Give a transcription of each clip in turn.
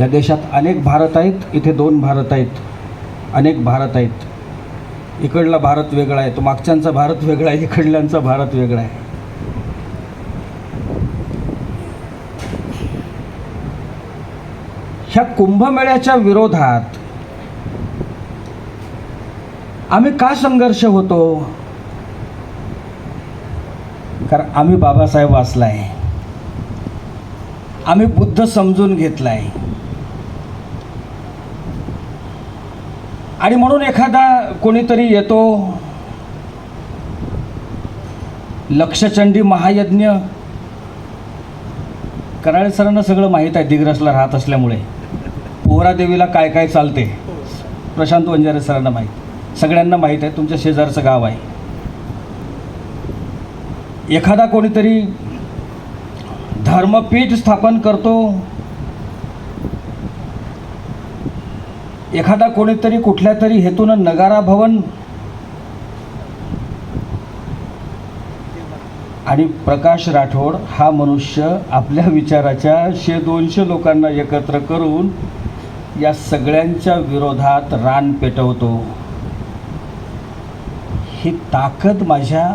या देशात अनेक भारत आहेत इथे दोन भारत आहेत. अनेक भारत आहेत. इकडला भारत वेगळा आहे तो मागच्यांचा भारत वेगळा आहे इकडल्यांचा भारत वेगळा आहे. ह्या कुंभमेळ्याच्या विरोधात आम्ही का संघर्ष होतो? कारण आम्ही बाबासाहेब वाचलाय. आम्ही बुद्ध समजून घेतलाय. आणि म्हणून एखादा कोणीतरी येतो लक्षचंडी महायज्ञ कराळे सरांना सगळं माहीत आहे दिग्रसला राहत असल्यामुळे. पोहरादेवीला काय काय चालते प्रशांत वंजारे सरांना माहीत. सगळ्यांना माहीत आहे तुमच्या शेजारचं गाव आहे. एखादा कोणीतरी धर्मपीठ स्थापन करतो एखादा कोणीतरी कुठल्या तरी हेतूनं नगारा भवन आणि प्रकाश राठोड हा मनुष्य आपल्या विचाराच्या शे दोनशे लोकांना एकत्र करून या सगळ्यांच्या विरोधात रान पेटवतो. ही ताकद माझ्या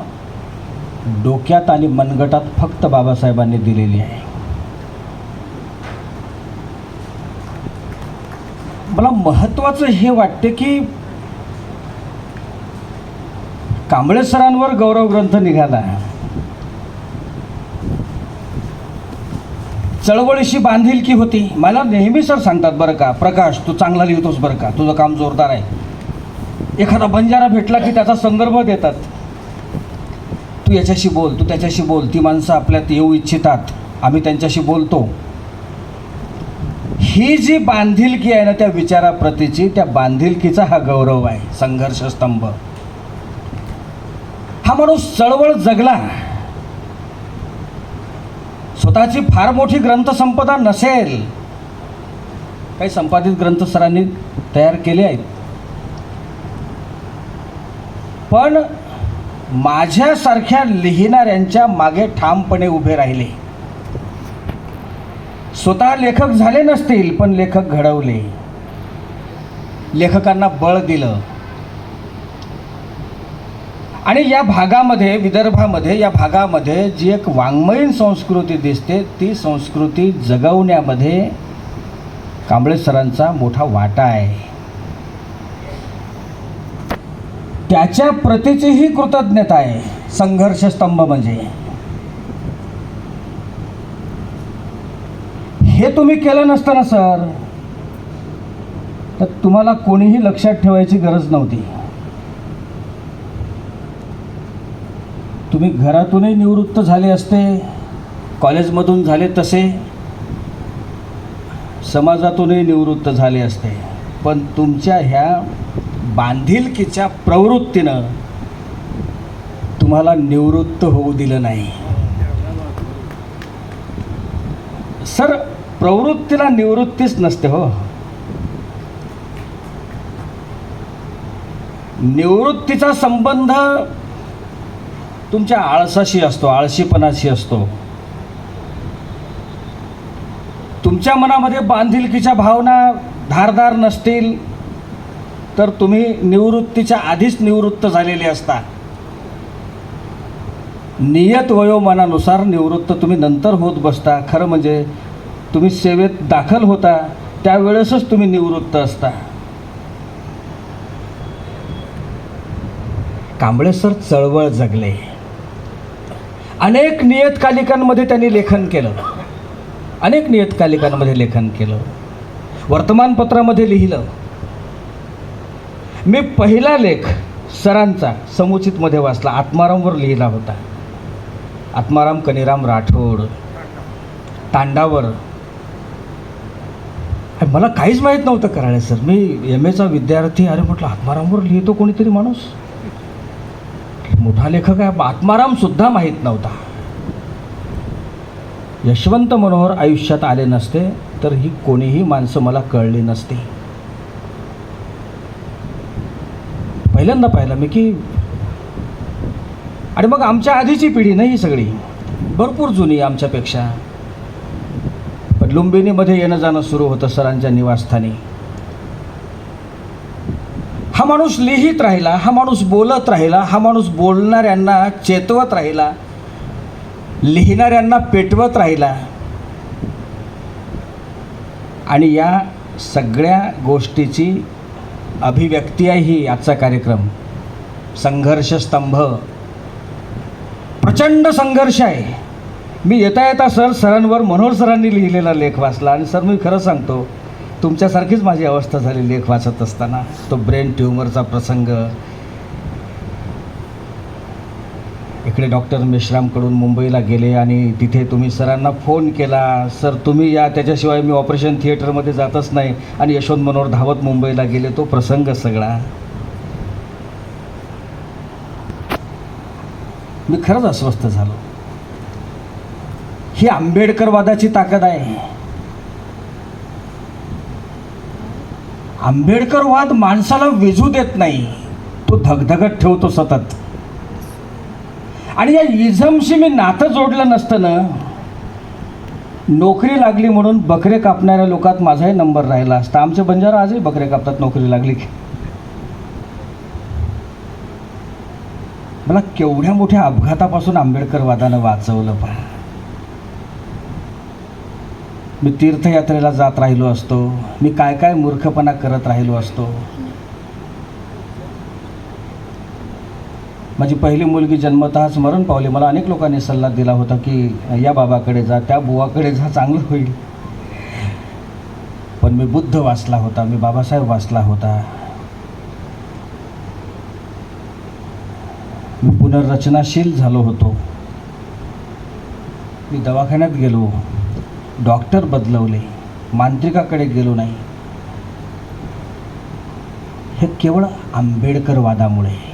डोक्यात आणि मनगटात फक्त बाबासाहेबांनी दिलेली आहे. महत्त्वाचं हे वाटते की कांबळे सरांवर गौरव ग्रंथ निघाला. चळवळीशी बांधील की होती? मला नेहमी सर सांगतात बरं का प्रकाश तू चांगला लिहितोस बरं का तुझं काम जोरदार आहे. एखादा बंजारा भेटला की त्याचा संदर्भ देतात. तू याच्याशी बोल तू त्याच्याशी बोल ती माणसं आपल्यात येऊ इच्छितात आम्ही त्यांच्याशी बोलतो. ही जी बांधिलकी आहे ना त्या विचाराप्रतीची त्या बांधिलकीचा हा गौरव आहे संघर्ष स्तंभ. हा माणूस चळवळ जगला. स्वतःची फार मोठी ग्रंथसंपदा नसेल. काही संपादित ग्रंथ सरांनी तयार केले आहेत. पण माझ्यासारख्या लिहिणाऱ्यांच्या मागे ठामपणे उभे राहिले. स्वतः लेखक झाले नसतील पण लेखक घडवले. लेखकांना बळ दिलं. आणि या भागामध्ये विदर्भामध्ये या भागामध्ये जी एक वाङ्मयीन संस्कृती दिसते ती संस्कृती जगवण्यामध्ये कांबळे सरांचा मोठा वाटा आहे. त्याच्या प्रतीचीही कृतज्ञता आहे संघर्षस्तंभ म्हणजे. हे तुम्ही केलं नसतं ना सर तर तुम्हाला कोणीही लक्षात ठेवायची गरज नव्हती. तुम्ही घरातूनही निवृत्त झाले असते कॉलेजमधून झाले तसे समाजातूनही निवृत्त झाले असते पण तुमच्या ह्या बांधिलकीच्या प्रवृत्तीनं तुम्हाला निवृत्त होऊ दिलं नाही. सर प्रवृत्तीला निवृत्तीच नसते हो. निवृत्तीचा संबंध तुमच्या आळसाशी असतो आळशीपणाशी असतो. तुमच्या मनामध्ये बांधिलकीच्या भावना धारदार नसतील तर तुम्ही निवृत्तीच्या आधीच निवृत्त झालेले असता. नियत वयोमानानुसार निवृत्त तुम्ही नंतर होत बसता. खरं म्हणजे तुम्ही सेवेत दाखल होता त्यावेळेसच तुम्ही निवृत्त असता. कांबळे सर चळवळ जगले. अनेक नियतकालिकांमध्ये त्यांनी लेखन केलं. अनेक नियतकालिकांमध्ये लेखन केलं. वर्तमानपत्रामध्ये लिहिलं. मी पहिला लेख सरांचा समुचितमध्ये वाचला. आत्मारामवर लिहिला होता. आत्माराम कनिराम राठोड. तांडावर मला काहीच माहीत नव्हतं करायला सर. मी एम एचा विद्यार्थी अरे म्हटलं आत्मारामवर लिहितो कोणीतरी माणूस? मोठा लेखक आहे आत्मारामसुद्धा माहीत नव्हता. यशवंत मनोहर आयुष्यात आले नसते तर ही कोणीही माणसं मला कळली नसती. पहिल्यांदा पाहिलं मी की आणि मग आमच्या आधीची पिढी नाही ही सगळी. भरपूर जुनी आमच्यापेक्षा. लुंबिनीमध्ये येणं जाणं सुरू होतं सरांच्या निवासस्थानी. हा माणूस लिहित राहिला हा माणूस बोलत राहिला हा माणूस बोलणाऱ्यांना चेतवत राहिला लिहिणाऱ्यांना पेटवत राहिला. आणि या सगळ्या गोष्टीची अभिव्यक्ती आहे ही आजचा कार्यक्रम. संघर्ष स्तंभ. प्रचंड संघर्ष आहे. मी येता येता सर सरांवर मनोहर सरांनी लिहिलेला लेख वाचला आणि सर मी खरं सांगतो तुमच्यासारखीच माझी अवस्था झाली लेख वाचत असताना. तो ब्रेन ट्युमरचा प्रसंग. इकडे डॉक्टर मेश्रामकडून मुंबईला गेले आणि तिथे तुम्ही सरांना फोन केला. सर तुम्ही या त्याच्याशिवाय मी ऑपरेशन थिएटरमध्ये जातच नाही. आणि यशवंत मनोहर धावत मुंबईला गेले. तो प्रसंग सगळा. मी खरंच अस्वस्थ झालो. ही आंबेडकरवादाची ताकद आहे. आंबेडकरवाद माणसाला विजू देत नाही तो धगधगत ठेवतो सतत. आणि या इझमशी मी नातं जोडलं नसतं ना नोकरी लागली म्हणून बकरे कापणाऱ्या लोकात माझाही नंबर राहिला असता. आमचे बंजारा आजही बकरे कापतात नोकरी लागली की. मला केवढ्या मोठ्या अपघातापासून आंबेडकरवादानं वाचवलं पहा. मी तीर्थयात्रेला जात राहिलो असतो. मी काय काय मूर्खपणा करत राहिलो असतो. माझी पहिली मुलगी जन्मतःच मरण पावली. मला अनेक लोकांनी सल्ला दिला होता की या बाबाकडे जा त्या बुवाकडे जा चांगलं होईल. पण मी बुद्ध वाचला होता मी बाबासाहेब वाचला होता. मी पुनर्रचनाशील झालो होतो. मी दवाखान्यात गेलो. डॉक्टर बदलवले. मांत्रिकाकडे गेलो नाही. हे केवळ आंबेडकरवादामुळे.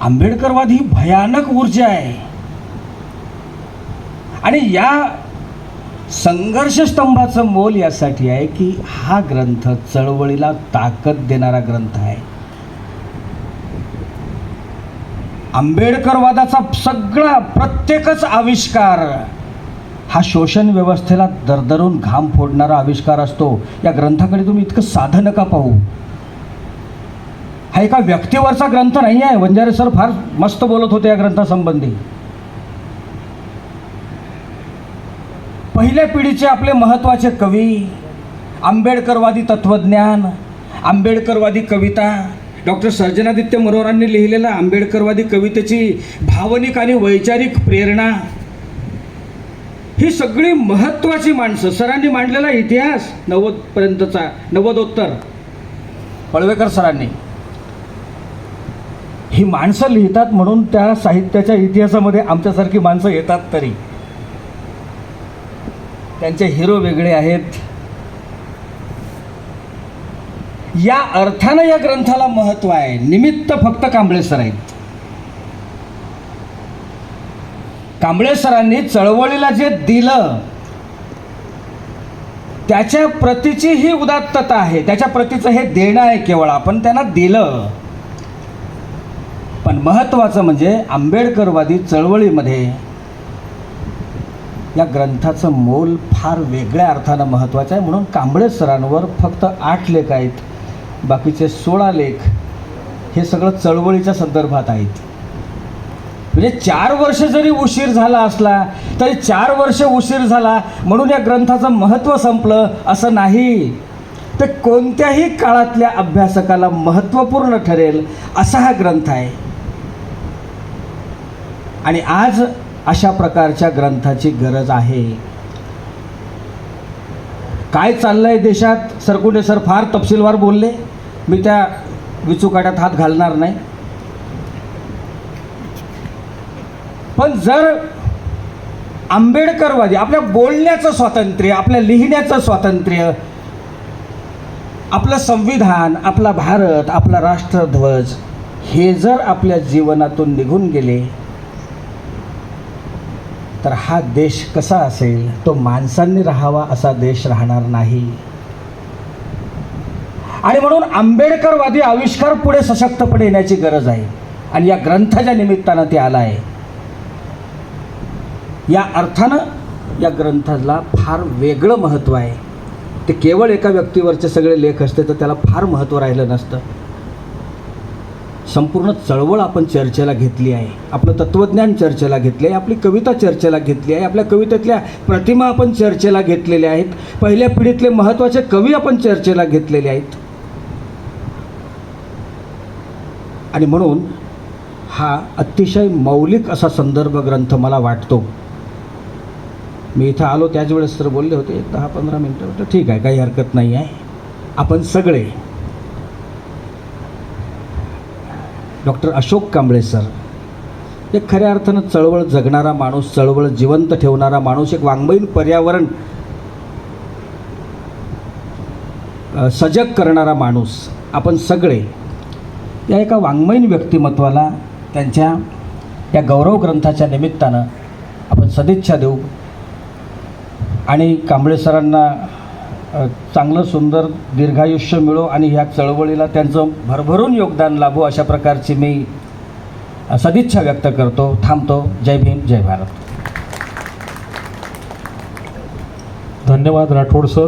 आंबेडकरवाद ही भयानक ऊर्जा आहे. आणि या संघर्ष स्तंभाचं मोल यासाठी आहे की हा ग्रंथ चळवळीला ताकद देणारा ग्रंथ आहे. आंबेडकरवादाचा सगळा प्रत्येकच आविष्कार हा शोषण व्यवस्थेला दरदरून घाम फोडणारा आविष्कार असतो. या ग्रंथाकडे तुम्ही इतकं साधं नका पाहू. हा एका व्यक्तीवरचा ग्रंथ नाही आहे. वंजारे सर फार मस्त बोलत होते या ग्रंथासंबंधी. पहिल्या पिढीचे आपले महत्त्वाचे कवी आंबेडकरवादी तत्त्वज्ञान आंबेडकरवादी कविता डॉक्टर सर्जनादित्य मनोहरांनी लिहिलेल्या आंबेडकरवादी कवितेची भावनिक आणि वैचारिक प्रेरणा ही सगळी महत्त्वाची माणसं सरांनी मांडलेला इतिहास नव्वदपर्यंतचा नव्वदोत्तर. पळवेकर सरांनी. ही माणसं लिहितात म्हणून त्या साहित्याच्या इतिहासामध्ये आमच्यासारखी माणसं येतात तरी. त्यांचे हिरो वेगळे आहेत. या अर्थानं या ग्रंथाला महत्त्व आहे. निमित्त फक्त कांबळे सर आहेत. कांबळे सरांनी चळवळीला जे दिलं त्याच्या प्रतीची ही उदात्तता आहे. त्याच्या प्रतीचं हे देणं आहे केवळ. आपण त्यांना दिलं. पण महत्त्वाचं म्हणजे आंबेडकरवादी चळवळीमध्ये या ग्रंथाचं मोल फार वेगळ्या अर्थानं महत्त्वाचं आहे. म्हणून कांबळे सरांवर फक्त आठ लेख आहेत. बाकीचे सोळा लेख हे सगळं चळवळीच्या संदर्भात आहेत. म्हणजे चार वर्ष जरी उशीर झाला असला तरी चार वर्ष उशीर झाला म्हणून या ग्रंथाचं महत्त्व संपलं असं नाही. तर कोणत्याही काळातल्या अभ्यासकाला महत्त्वपूर्ण ठरेल असा हा ग्रंथ आहे. आणि आज अशा प्रकारच्या ग्रंथाची गरज आहे. काय चाललंय देशात? सरकुंडे सर फार तपशीलवार बोलले. मी त्या विचूकाट्यात हात घालणार नाही. पण जर आंबेडकरवादी आपल्या बोलण्याचं स्वातंत्र्य आपल्या लिहिण्याचं स्वातंत्र्य आपलं संविधान आपला भारत आपला राष्ट्रध्वज हे जर आपल्या जीवनातून निघून गेले तर हा देश कसा असेल? तो माणसांनी राहावा असा देश राहणार नाही. आणि म्हणून आंबेडकरवादी आविष्कार पुढे सशक्तपणे येण्याची गरज आहे. आणि या ग्रंथाच्या निमित्तानं ते आला आहे या अर्थानं या ग्रंथाला फार वेगळं महत्त्व आहे. ते केवळ एका व्यक्तीवरचे सगळे लेख असते तर त्याला फार महत्त्व राहिलं नसतं. संपूर्ण चळवळ आपण चर्चेला घेतली आहे. आपलं तत्त्वज्ञान चर्चेला घेतले आहे आपली कविता चर्चेला घेतली आहे आपल्या कवितेतल्या प्रतिमा आपण चर्चेला घेतलेल्या आहेत. पहिल्या पिढीतले महत्त्वाचे कवी आपण चर्चेला घेतलेले आहेत. आणि म्हणून हा अतिशय मौलिक असा संदर्भ ग्रंथ मला वाटतो. मी इथं आलो त्याच वेळेस तर बोलले होते एक दहा पंधरा मिनटं. म्हटलं ठीक आहे काही हरकत नाही आहे. आपण सगळे डॉक्टर अशोक कांबळे सर हे खऱ्या अर्थानं चळवळ जगणारा माणूस चळवळ जिवंत ठेवणारा माणूस एक वाङ्मयीन पर्यावरण सजग करणारा माणूस आपण सगळे या एका वाङ्मयीन व्यक्तिमत्वाला त्यांच्या या गौरव ग्रंथाच्या निमित्तानं आपण सदिच्छा देऊ. आणि कांबळे सरांना चांगलं सुंदर दीर्घायुष्य मिळो आणि ह्या चळवळीला त्यांचं भरभरून योगदान लाभो अशा प्रकारची मी सदिच्छा व्यक्त करतो. थांबतो. जय भीम जय भारत. धन्यवाद राठोड सर.